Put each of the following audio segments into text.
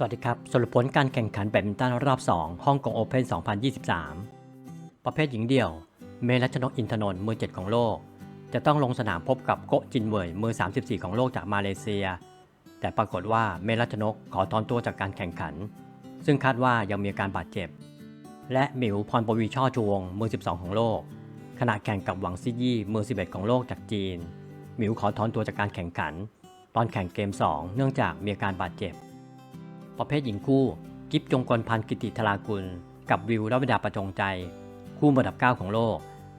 สวัสดีครับ สรุปผลการแข่งขันแบดมินตันรอบ 2 ฮ่องกงโอเพ่น 2023 ประเภทหญิงเดี่ยว เมรัชนกอินทนนท์มือ 7 ของโลก จะต้องลงสนามพบกับโกจินเวยมือ 34 ของโลกจากมาเลเซีย แต่ปรากฏว่าเมรัชนกขอถอนตัวจากการแข่งขัน ซึ่งคาดว่ายังมีอาการบาดเจ็บ และหมิวพรปวีช่อชวง มือ 12 ของโลก ขณะแข่งกับหวังซิยี่มือ 11 ของโลกจากจีน หมิวขอถอนตัวจากการแข่งขัน ตอนแข่งเกม 2 เนื่องจากมีอาการบาดเจ็บ ประเภทหญิงคู่ กิฟจงกลพันธ์กิติธรากุล กับวิวรัวิดาประจงใจ คู่อันดับ 9 ของโลก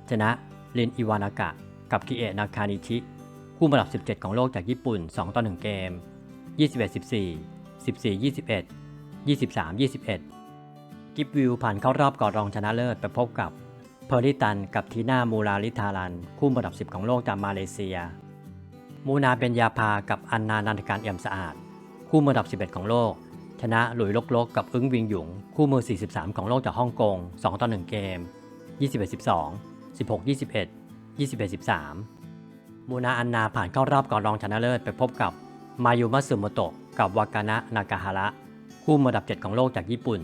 ชนะลินอิวานากะ กับกิเอะนาคานิชิ คู่อันดับ 17 ของโลกจากญี่ปุ่น 2 ต่อ 1 เกม 21-14 14-21 23-21 กิฟวิวผ่านเข้ารอบก่อนรองชนะเลิศไปพบกับเพอร์ริตันกับทีน่ามูราลิธารัน คู่อันดับ 10 ของโลกจากมาเลเซีย มูนาเบญญาภากับอันนานันทการเอี่ยมสะอาด คู่มืออันดับ 11 ของโลก ชนะหลุยลกลกกับอึ้งวิงหยุง คู่มือ 43 ของโลกจากฮ่องกง 2 ต่อ 1 เกม 21-12 16-21 21-13 มูนาอันนาผ่านเข้ารอบก่อนรองชนะเลิศไปพบกับมายูมัสึโมโตะกับวากานะนากาฮาระ คู่มือดับ 7 ของโลกจากญี่ปุ่น